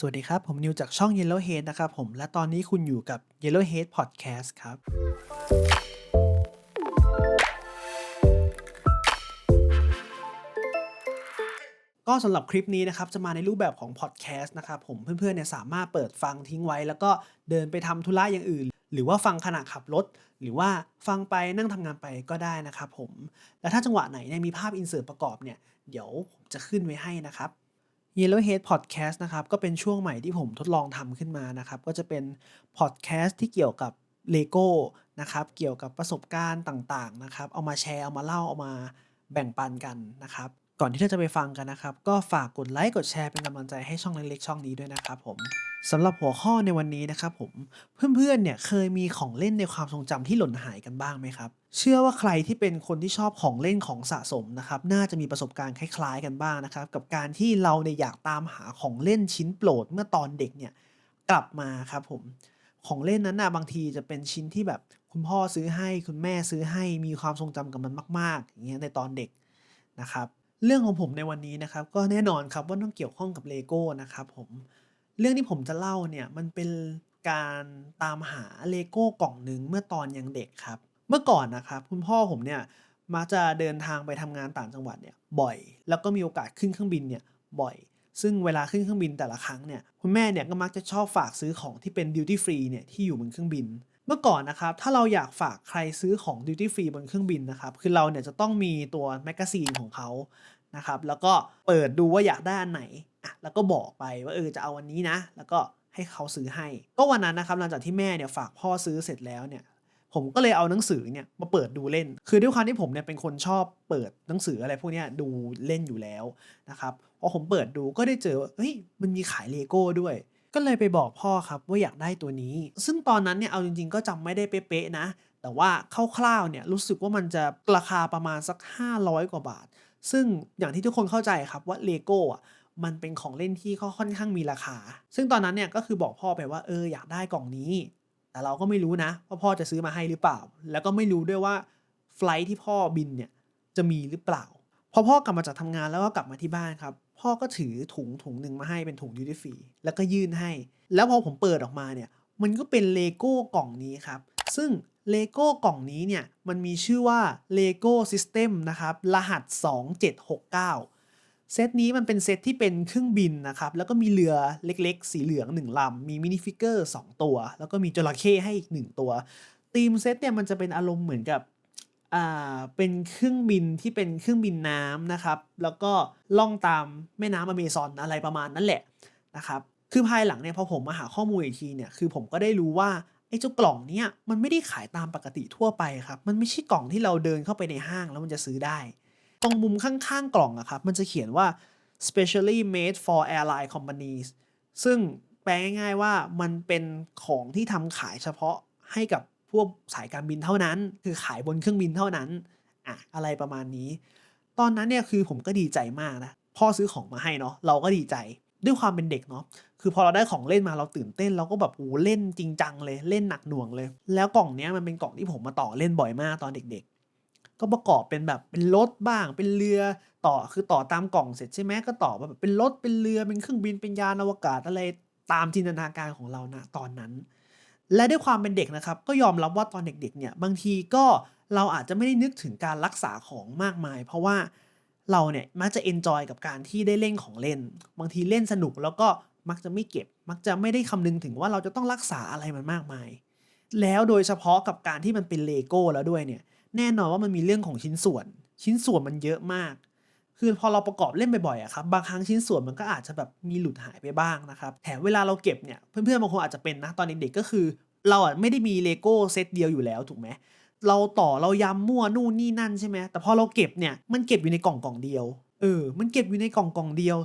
สวัสดีครับ ผมนิวจากช่อง Yellowhead นะครับผม และตอนนี้คุณอยู่กับ Yellowhead Podcast ครับ ก็สำหรับคลิปนี้นะครับ จะมาในรูปแบบของพอดแคสต์นะครับผมเพื่อนๆเนี่ยสามารถเปิดฟังทิ้งไว้ แล้วก็เดินไปทำธุระอย่างอื่น หรือว่าฟังขณะขับรถ หรือว่าฟังไปนั่งทำงานไปก็ได้นะครับผม และถ้าจังหวะไหนเนี่ยมีภาพอินเสิร์ตประกอบเนี่ยเดี๋ยวผมจะขึ้นไว้ให้นะครับ Yellowhead Podcast นะครับก็เป็นช่วงใหม่ที่ผมทดลองทำขึ้นมานะครับก็จะเป็นพอดแคสต์ที่เกี่ยวกับ Lego นะครับเกี่ยวกับประสบการณ์ต่างๆนะครับเอามาแชร์เอามาเล่าเอามาแบ่งปันกันนะครับก่อนที่เราจะไปฟังกันนะครับ ก็ฝากกดไลค์กดแชร์เป็นกำลังใจให้ช่องเล็กๆช่องนี้ด้วยนะครับผมสำหรับหัวข้อในวันนี้นะครับผมเพื่อนๆเนี่ยเคยมีของเล่นในความทรงจำที่หล่นหายกันบ้างไหมครับ เชื่อว่าใครที่เป็นคนที่ชอบของเล่นของสะสมนะครับน่าจะมีประสบการณ์คล้าย ๆ กันบ้างนะครับ กับการที่เราเนี่ยอยากตามหาของเล่นชิ้นโปรดเมื่อตอนเด็กเนี่ยกลับมาครับผมของเล่นนั้นนะบางทีจะเป็นชิ้นที่แบบคุณพ่อซื้อให้คุณแม่ซื้อให้มีความทรงจำกับมันมากๆอย่างเงี้ยในตอนเด็กนะครับ เรื่องของผมในวันนี้นะครับ ก็แน่นอนครับว่าต้องเกี่ยวข้องกับเลโก้นะครับผมเรื่องที่ผมจะเล่าเนี่ยมันเป็นการตามหาเลโก้กล่องหนึ่งเมื่อตอนยังเด็กครับ เมื่อก่อนนะครับคุณพ่อผมเนี่ยมักจะเดินทางไปทำงานต่างจังหวัดเนี่ยบ่อย แล้วก็มีโอกาสขึ้นเครื่องบินเนี่ยบ่อย ซึ่งเวลาขึ้นเครื่องบินแต่ละครั้งเนี่ยคุณแม่เนี่ยก็มักจะชอบฝากซื้อของที่เป็นดิวตี้ฟรีเนี่ยที่อยู่บนเครื่องบิน เมื่อก่อนนะครับถ้าเราอยากฝากใครซื้อของดิวตี้ฟรีบนเครื่องบินนะครับคือเราเนี่ยจะต้องมีตัวแมกกาซีนของเขานะครับแล้วก็เปิดดูว่าอยากได้อันไหนอะแล้วก็บอกไปว่าเออจะเอาวันนี้นะ แล้วก็ให้เขาซื้อให้ ก็วันนั้นนะครับหลังจากที่แม่เนี่ยฝากพ่อซื้อเสร็จแล้วเนี่ย ผมก็เลยเอาหนังสือเนี่ยมาเปิดดูเล่น คือด้วยความที่ผมเนี่ยเป็นคนชอบเปิดหนังสืออะไรพวกนี้ดูเล่นอยู่แล้วนะครับพอผมเปิดดูก็ได้เจอว่าเฮ้ยมันมีขายเลโก้ด้วย ก็เลยไปบอกพ่อครับว่าอยากได้ตัวนี้ ซึ่งตอนนั้นเนี่ยเอาจริง ๆ ก็จำไม่ได้เป๊ะๆนะ แต่ว่าคร่าวๆเนี่ยรู้สึกว่ามันจะราคาประมาณสัก 500 กว่าบาท ซึ่งอย่างที่ทุกคนเข้าใจครับว่าเลโก้อะมันเป็นของเล่นที่ค่อนข้างมีราคา ซึ่งตอนนั้นเนี่ยก็คือบอกพ่อไปว่าเอออยากได้กล่องนี้ แต่เราก็ไม่รู้นะว่าพ่อจะซื้อมาให้หรือเปล่า แล้วก็ไม่รู้ด้วยว่าไฟล์ที่พ่อบินเนี่ยจะมีหรือเปล่า พอพ่อกลับมาจากทำงานแล้วก็กลับมาที่บ้านครับ พ่อก็ถือถุงถุงหนึ่งมาให้เป็นถุงดิวตี้ฟรีแล้วก็ยื่นให้ แล้วพอผมเปิดออกมาเนี่ยมันก็เป็นเลโก้กล่องนี้ครับ ซึ่งเลโก้กล่องนี้เนี่ยมันมีชื่อว่า Lego System นะครับ รหัส 2769 เซตนี้มันเป็นเซตที่เป็นเครื่องบินนะครับ แล้วก็มีเรือเล็กๆ สีเหลือง1ลำ มีมินิฟิกเกอร์2ตัว แล้วก็มีจระเข้ให้อีก1ตัวธีมเซตเนี่ยมันจะเป็นอารมณ์เหมือนกับอ่าเป็นเครื่องบินที่เป็นเครื่องบินน้ำนะครับ แล้วก็ล่องตามแม่น้ำอเมซอนอะไรประมาณนั้นแหละนะครับคือภายหลังเนี่ยพอผมมาหาข้อมูลอีกทีเนี่ยคือผมก็ได้รู้ว่าไอ้เจ้ากล่องเนี่ยมันไม่ได้ขายตามปกติทั่วไปครับ มันไม่ใช่กล่องที่เราเดินเข้าไปในห้างแล้วมันจะซื้อได้ ตรงมุมข้างๆกล่องอะครับมันจะเขียนว่า specially made for airline companies ซึ่งแปลง่าย ๆว่ามันเป็นของที่ทำขายเฉพาะให้กับพวกสายการบินเท่านั้น คือขายบนเครื่องบินเท่านั้นอะอะไรประมาณนี้ ตอนนั้นเนี่ยคือผมก็ดีใจมากนะพ่อซื้อของมาให้เนาะเราก็ดีใจด้วยความเป็นเด็กเนาะคือพอเราได้ของเล่นมาเราตื่นเต้น เราก็แบบโอ้เล่นจริงจังเลยเล่นหนักหน่วงเลย แล้วกล่องเนี้ยมันเป็นกล่องที่ผมมาต่อเล่นบ่อยมากตอนเด็กๆ ก็ประกอบเป็นแบบเป็นรถบ้าง เป็นเรือต่อคือต่อตามกล่องเสร็จใช่ไหมก็ต่อแบบเป็นรถเป็นเรือเป็นเครื่องบินเป็นยานอวกาศอะไรตามจินตนาการของเรานะตอนนั้น และด้วยความเป็นเด็กนะครับ ก็ยอมรับว่าตอนเด็กๆเนี่ยบางทีก็เราอาจจะไม่ได้นึกถึงการรักษาของมากมาย เพราะว่าเราเนี่ยมักจะเอนจอยกับการที่ได้เล่นของเล่น บางทีเล่นสนุกแล้วก็มักจะไม่เก็บ มักจะไม่ได้คำนึงถึงว่าเราจะต้องรักษาอะไรมันมากมาย แล้วโดยเฉพาะกับการที่มันเป็นเลโก้แล้วด้วยเนี่ย แน่นอนว่ามันมีเรื่องของชิ้นส่วน ชิ้นส่วนมันเยอะมาก คือพอเราประกอบเล่นบ่อยๆอะครับ บางครั้งชิ้นส่วนมันก็อาจจะแบบมีหลุดหายไปบ้างนะครับ แถมเวลาเราเก็บเนี่ยเพื่อนๆบางคนอาจจะเป็นนะตอนเด็กๆก็คือ เราอะไม่ได้มีเลโก้เซตเดียวอยู่แล้วถูกไหมเราต่อเรายำมั่วนู่นนี่นั่นใช่ไหมแต่พอเราเก็บเนี่ยมันเก็บอยู่ในกล่องกล่องเดียว เออ มันเก็บอยู่ในกล่องกล่องเดียว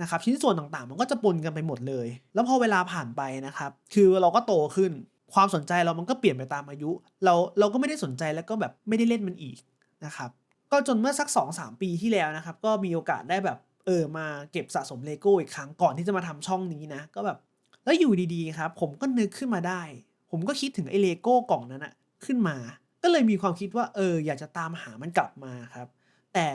นะครับชิ้นส่วนต่างๆ มันก็จะปนกันไปหมดเลย แล้วพอเวลาผ่านไปนะครับ คือเราก็โตขึ้น ความสนใจเรามันก็เปลี่ยนไปตามอายุ เราเราก็ไม่ได้สนใจแล้วก็แบบไม่ได้เล่นมันอีกนะครับก็จนเมื่อสัก 2-3 ปีที่แล้วนะครับ ก็มีโอกาสได้แบบเออมาเก็บสะสมเลโก้อีกครั้งก่อนที่จะมาทำช่องนี้นะก็แบบแล้วอยู่ดีๆครับผมก็นึกขึ้นมาได้ ผมก็คิดถึงไอ้เลโก้กล่องนั้นอะขึ้นมา ก็เลยมีความคิดว่าเอออยากจะตามหามันกลับมาครับ แต่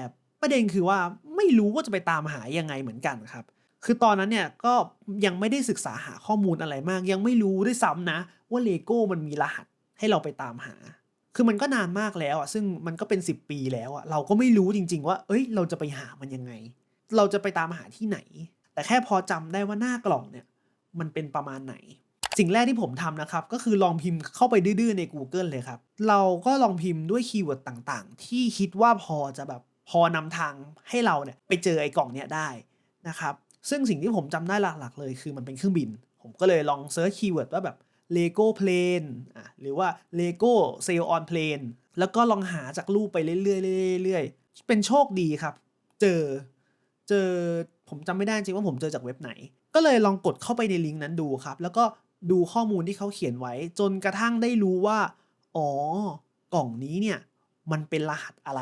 ประเด็นคือว่าไม่รู้ว่าจะไปตามหายังไงเหมือนกันครับ คือตอนนั้นเนี่ยก็ยังไม่ได้ศึกษาหาข้อมูลอะไรมาก ยังไม่รู้ด้วยซ้ำนะ ว่าเลโก้มันมีรหัสให้เราไปตามหา คือมันก็นานมากแล้วอะซึ่งมันก็เป็น 10 ปีแล้วอะเราก็ไม่รู้จริง ๆ ว่า เอ้ย เราจะไปหามันยังไง เราจะไปตามหาที่ไหน แต่แค่พอจำได้ว่าหน้ากล่องเนี่ยมันเป็นประมาณไหน สิ่งแรกที่ผมทำนะครับ ก็คือลองพิมพ์เข้าไปดื้อๆใน Google เลยครับ เราก็ลองพิมพ์ด้วยคีย์เวิร์ดต่างๆ ที่คิดว่าพอจะแบบพอนำทางให้เราเนี่ยไปเจอไอ้กล่องเนี้ยได้นะครับ ซึ่งสิ่งที่ผมจำได้หลักๆเลยคือมันเป็นเครื่องบิน ผมก็เลยลองเซิร์ชคีย์เวิร์ดว่าแบบ Lego Plane อะหรือว่า Lego Sail on Plane แล้วก็ลองหาจากรูปไปเรื่อยๆเรื่อยๆเป็นโชคดีครับ เจอเจอผมจำไม่ได้จริงว่าผมเจอจากเว็บไหน ก็เลยลองกดเข้าไปในลิงก์นั้นดูครับ แล้วก็ดูข้อมูลที่เขาเขียนไว้ จนกระทั่งได้รู้ว่า อ๋อ กล่องนี้เนี่ย มันเป็นรหัสอะไร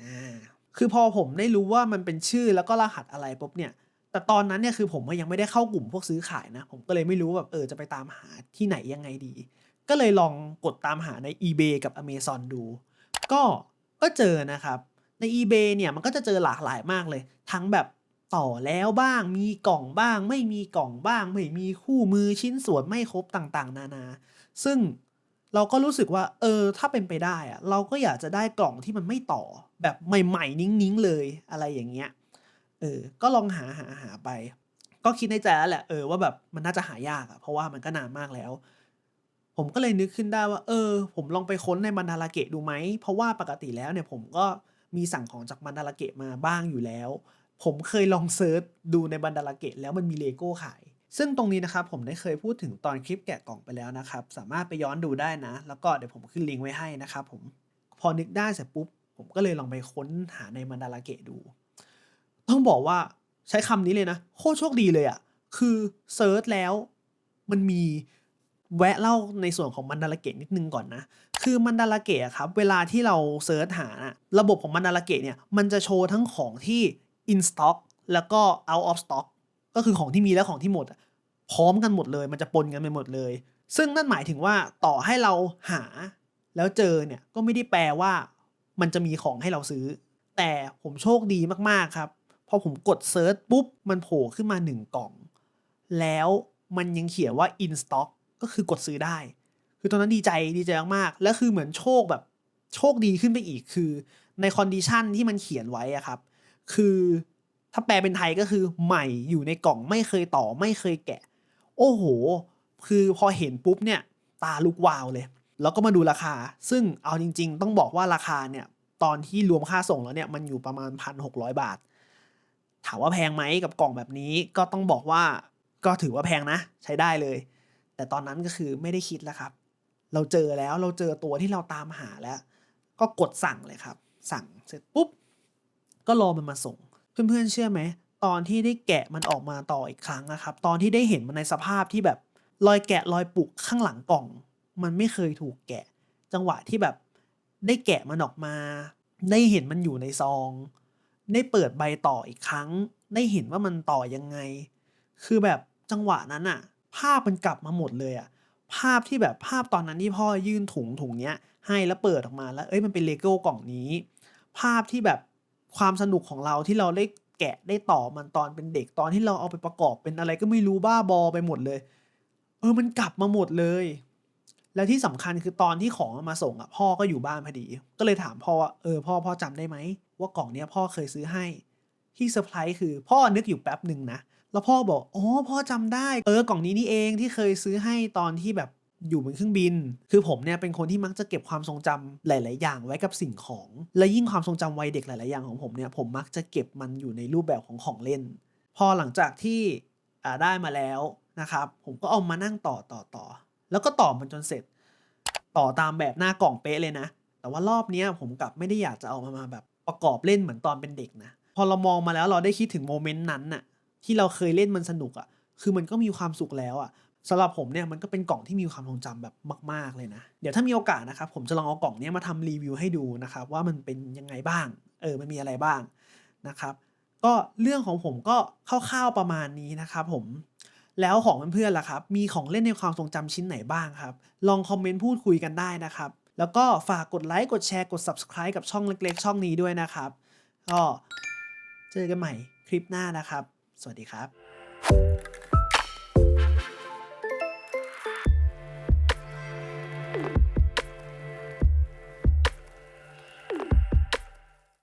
อ่าคือพอผมได้รู้ว่ามันเป็นชื่อแล้วก็รหัสอะไรปุ๊บเนี่ย แต่ตอนนั้นเนี่ยคือผมยังไม่ได้เข้ากลุ่มพวกซื้อขายนะ ผมก็เลยไม่รู้แบบเออจะไปตามหาที่ไหนยังไงดี ก็เลยลองกดตามหาใน eBay กับ Amazon ดู ก็ก็เจอนะครับ ใน eBay เนี่ยมันก็จะเจอหลากหลายมากเลย ทั้งแบบต่อแล้วบ้าง มีกล่องบ้าง ไม่มีกล่องบ้าง ไม่มีคู่มือชิ้นส่วนไม่ครบต่างๆ นานา ซึ่งเราก็รู้สึกว่า เออ ถ้าเป็นไปได้อะเราก็อยากจะได้กล่องที่มันไม่ต่อแบบใหม่ๆ นิ้งๆ เลยอะไรอย่างเงี้ย เออ ก็ลองหาหาหาไป ก็คิดในใจแล้วแหละเออว่าแบบมันน่าจะหายากอะเพราะว่ามันก็นานมากแล้ว ผมก็เลยนึกขึ้นได้ว่า เออ ผมลองไปค้นในมันดาราเกะดูไหม เพราะว่าปกติแล้วเนี่ยผมก็มีสั่งของจากมันดาราเกะมาบ้างอยู่แล้ว ผมเคยลองเซิร์ชดูในบันดาราเกะแล้วมันมีเลโก้ขาย ซึ่งตรงนี้นะครับผมได้เคยพูดถึงตอนคลิปแกะกล่องไปแล้วนะครับ สามารถไปย้อนดูได้นะ แล้วก็เดี๋ยวผมขึ้นลิงก์ไว้ให้นะครับผม พอนึกได้เสร็จปุ๊บ ผมก็เลยลองไปค้นหาในมันดาราเกะดู ต้องบอกว่าใช้คำนี้เลยนะ โคตรโชคดีเลยอะ่ะ คือเซิร์ชแล้วมันมีแวะเล่าในส่วนของมันดาราเกะนิดนึงก่อนนะ คือมันดาราเกะครับ เวลาที่เราเซิร์ชหานะระบบของมันดาราเกะเนี่ย มันจะโชว์ทั้งของที่ in stock แล้วก็ out of stock ก็คือของที่มีและของที่หมด พร้อมกันหมดเลย มันจะปนกันไปหมดเลย ซึ่งนั่นหมายถึงว่าต่อให้เราหาแล้วเจอเนี่ย ก็ไม่ได้แปลว่า มันจะมีของให้เราซื้อ แต่ผมโชคดีมากๆครับ พอผมกดเซิร์ชปุ๊บ มันโผล่ขึ้นมาหนึ่งกล่อง แล้วมันยังเขียนว่า in stock ก็คือกดซื้อได้ คือตอนนั้นดีใจดีใจมากๆแล้วคือเหมือนโชคแบบโชคดีขึ้นไปอีกคือในคอนดิชันที่มันเขียนไว้อะครับ คือถ้าแปลเป็นไทยก็คือใหม่อยู่ในกล่องไม่เคยต่อไม่เคยแกะ โอ้โห คือพอเห็นปุ๊บเนี่ย ตาลุกวาวเลย แล้วก็มาดูราคา ซึ่งเอาจริง ๆ ต้องบอกว่าราคาเนี่ย ตอนที่รวมค่าส่งแล้วเนี่ย มันอยู่ประมาณ 1,600 บาท ถามว่าแพงไหมกับกล่องแบบนี้ก็ต้องบอกว่าก็ถือว่าแพงนะ ใช้ได้เลย แต่ตอนนั้นก็คือไม่ได้คิดแล้วครับ เราเจอแล้วเราเจอตัวที่เราตามหาแล้ว ก็กดสั่งเลยครับ สั่งเสร็จปุ๊บ ก็รอมันมาส่ง เพื่อนๆเชื่อไหมตอนที่ได้แกะมันออกมาต่ออีกครั้งนะครับ ตอนที่ได้เห็นมันในสภาพที่แบบรอยแกะรอยปุกข้างหลังกล่อง มันไม่เคยถูกแกะ จังหวะที่แบบได้แกะมันออกมา ได้เห็นมันอยู่ในซอง ได้เปิดใบต่ออีกครั้ง ได้เห็นว่ามันต่อยังไง คือแบบจังหวะนั้นอะภาพมันกลับมาหมดเลยอะภาพที่แบบภาพตอนนั้นที่พ่อยื่นถุงถุงเนี้ยให้แล้วเปิดออกมาแล้วเอ้ยมันเป็นเลโก้กล่องนี้ ภาพที่แบบความสนุกของเราที่เราได้แกะได้ต่อมันตอนเป็นเด็กตอนที่เราเอาไปประกอบเป็นอะไรก็ไม่รู้บ้าบอไปหมดเลย เออมันกลับมาหมดเลย แล้วที่สำคัญคือตอนที่ของมาส่งอะพ่อก็อยู่บ้านพอดี ก็เลยถามพ่อว่าเออพ่อพ่อจำได้ไหมว่ากล่องเนี้ยพ่อเคยซื้อให้ ที่เซอร์ไพรส์คือพ่อนึกอยู่แป๊บหนึ่งนะ แล้วพ่อบอกอ๋อพ่อจำได้ เออกล่องนี้นี่เองที่เคยซื้อให้ตอนที่แบบอยู่บนเครื่องบิน คือผมเนี่ยเป็นคนที่มักจะเก็บความทรงจำหลาย ๆ อย่างไว้กับสิ่งของ และยิ่งความทรงจำวัยเด็กหลาย ๆ อย่างของผมเนี่ยผมมักจะเก็บมันอยู่ในรูปแบบของของเล่น พอหลังจากที่ได้มาแล้วนะครับ ผมก็เอามานั่งต่อต่อต่อ แล้วก็ต่อมันจนเสร็จ ต่อตามแบบหน้ากล่องเป๊ะเลยนะ แต่ว่ารอบนี้ผมกลับไม่ได้อยากจะเอามามาแบบประกอบเล่นเหมือนตอนเป็นเด็กนะ พอเรามองมาแล้วเราได้คิดถึงโมเมนต์นั้นน่ะที่เราเคยเล่นมันสนุกอะ่ะ คือมันก็มีความสุขแล้วอะ่ะสำหรับผมเนี่ยมันก็เป็นกล่องที่มีความทรงจำแบบมาก ๆเลยนะ เดี๋ยวถ้ามีโอกาสนะครับผมจะลองเอากล่องนี้มาทำรีวิวให้ดูนะครับว่ามันเป็นยังไงบ้าง เออมันมีอะไรบ้างนะครับ ก็เรื่องของผมก็คร่าวๆประมาณนี้นะครับผม แล้วของเพื่อนๆล่ะครับ มีของเล่นในความทรงจำชิ้นไหนบ้างครับ ลองคอมเมนต์พูดคุยกันได้นะครับ แล้วก็ฝากกดไลค์กดแชร์กด subscribe กับช่องเล็กๆ ช่องนี้ด้วยนะครับ ก็เจอกันใหม่คลิปหน้านะครับ สวัสดีครับ